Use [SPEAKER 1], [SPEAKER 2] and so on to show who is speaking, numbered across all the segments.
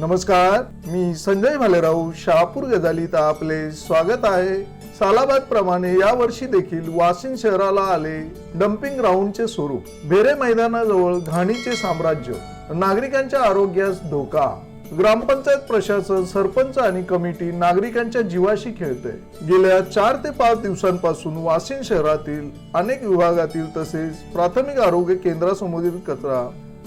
[SPEAKER 1] नमस्कार मी संजय भालेराव शहापूर गजालीत आपले स्वागत आहे. सालाबाद प्रमाणे या वर्षी देखील वाशिम शहराला आले डम्पिंग ग्राउंडचे स्वरूप भेरे मैदानाजवळ घाणीचे साम्राज्य नागरिकांच्या आरोग्यास धोका. ग्रामपंचायत प्रशासन सरपंच आणि कमिटी नागरिकांच्या जीवाशी खेळते. गेल्या चार ते पाच दिवसांपासून वाशिम शहरातील अनेक विभागातील तसेच प्राथमिक आरोग्य केंद्रासमोरील कचरा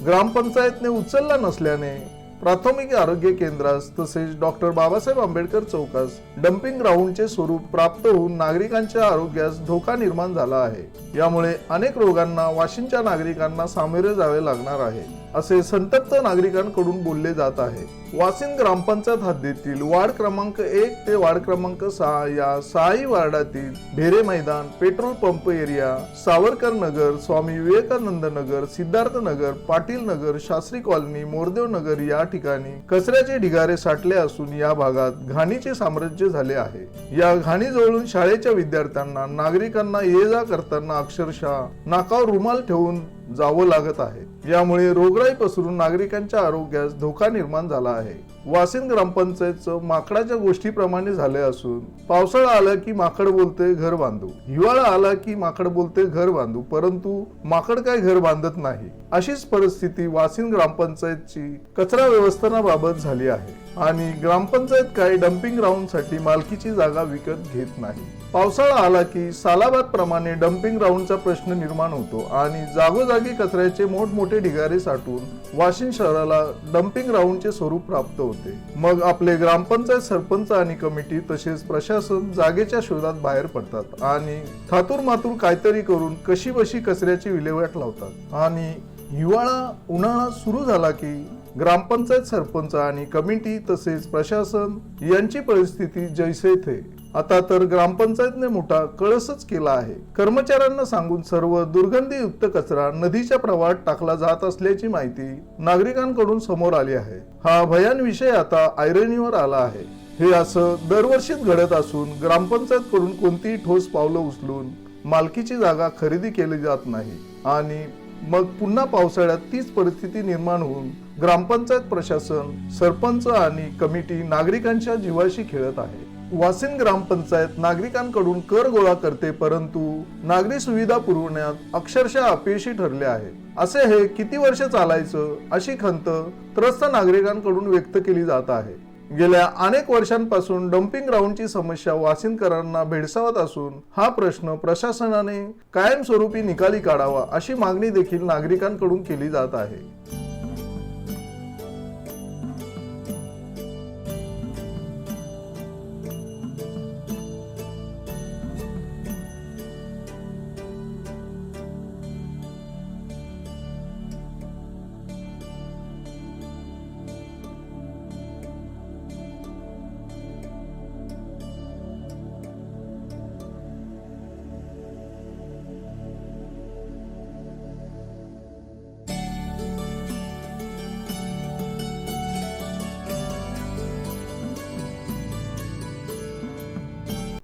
[SPEAKER 1] ग्रामपंचायतने उचलला नसल्याने प्राथमिक आरोग्य केंद्रास तसेच डॉक्टर बाबासाहेब आंबेडकर चौकास डम्पिंग ग्राउंडचे स्वरूप प्राप्त होऊन नागरिकांच्या आरोग्यास धोका निर्माण झाला आहे. यामुळे अनेक रोगांना वाशिमच्या नागरिकांना सामोरे जावे लागणार आहे असे संतप्त नागरिकांकडून बोलले जात आहे. वाशिम ग्रामपंचायत हद्दीतील वार्ड क्रमांक एक ते वार्ड क्रमांक सहा या सहाही वार्डातील भेरे मैदान petrol pump area Savarkar Nagar Swami Vivekanand Nagar Siddharth Nagar Patil Nagar Shastri colony Mordev Nagar या ठिकाणी कचऱ्याचे ढिगारे साठले असून या भागात घाणीचे साम्राज्य झाले आहे. या घाणी जवळून शाळेच्या विद्यार्थ्यांना नागरिकांना ये जा करताना अक्षरशः नाकावर रुमाल ठेवून जावं लागत आहे. यामुळे रोगराई पसरून नागरिकांच्या आरोग्यास धोका निर्माण झाला आहे. वासिन ग्रामपंचायतचं माकडाच्या गोष्टीप्रमाणे झाले असून पावसाळा आला की माकड बोलते घर बांधू. हिवाळा आला की माकड बोलते घर बांधू परंतु माकड काय घर बांधत नाही? अशीच परिस्थिती वासिन ग्रामपंचायतची कचरा व्यवस्थानाबाबत झाली आहे. आणि ग्रामपंचायत काय डम्पिंग ग्राउंडसाठी मालकीची जागा विकत घेत नाही. पावसाळा आला की सालाबाद प्रमाणे डम्पिंग ग्राउंडचा प्रश्न निर्माण होतो आणि जागोजागी कचऱ्याचे मोठमोठे ढिगारे साठून वाशिम शहराला डम्पिंग ग्राउंडचे स्वरूप प्राप्त होते. मग आपले ग्रामपंचायत सरपंच आणि कमिटी तसेच प्रशासन जागेच्या शोधात बाहेर पडतात आणि थातूर मातूर काहीतरी करून कशी बशी कचऱ्याची विल्हेवाट लावतात. आणि हिवाळा उन्हाळा सुरू झाला की ग्रामपंचायत सरपंच आणि कमिटी तसेच प्रशासन यांची परिस्थिती जैसे थे. आता तर ग्रामपंचायतने मोठा कळसच केला आहे. कर्मचाऱ्यांना सांगून सर्व दुर्गंधीयुक्त कचरा नदीच्या प्रवाहात टाकला जात असल्याची माहिती नागरिकांकडून समोर आली आहे. हा भयान विषय आता ऐरणीवर आला आहे. हे असं दरवर्षीच घडत असून ग्रामपंचायत कडून कोणतीही ठोस पावलं उचलून मालकीची जागा खरेदी केली जात नाही. आणि मग पुन्हा पावसाळ्यात तीच परिस्थिती निर्माण होऊन ग्रामपंचायत प्रशासन सरपंच आणि कमिटी नागरिकांच्या जीवाशी खेळत आहे. वासिन ग्रामपंचायत नागरिकांकडून कर गोळा करते परंतु नागरी सुविधा पुरवण्यात अक्षरशः अपयशी ठरले आहे. असे हे किती वर्ष चालायचं अशी खंत त्रस्त नागरिकांकडून व्यक्त केली जात आहे. गेल्या अनेक वर्षांपासून डम्पिंग ग्राउंडची समस्या वासिनकरांना भेडसावत असून हा प्रश्न प्रशासनाने कायमस्वरूपी निकाली काढावा अशी मागणी देखील नागरिकांकडून केली जात आहे.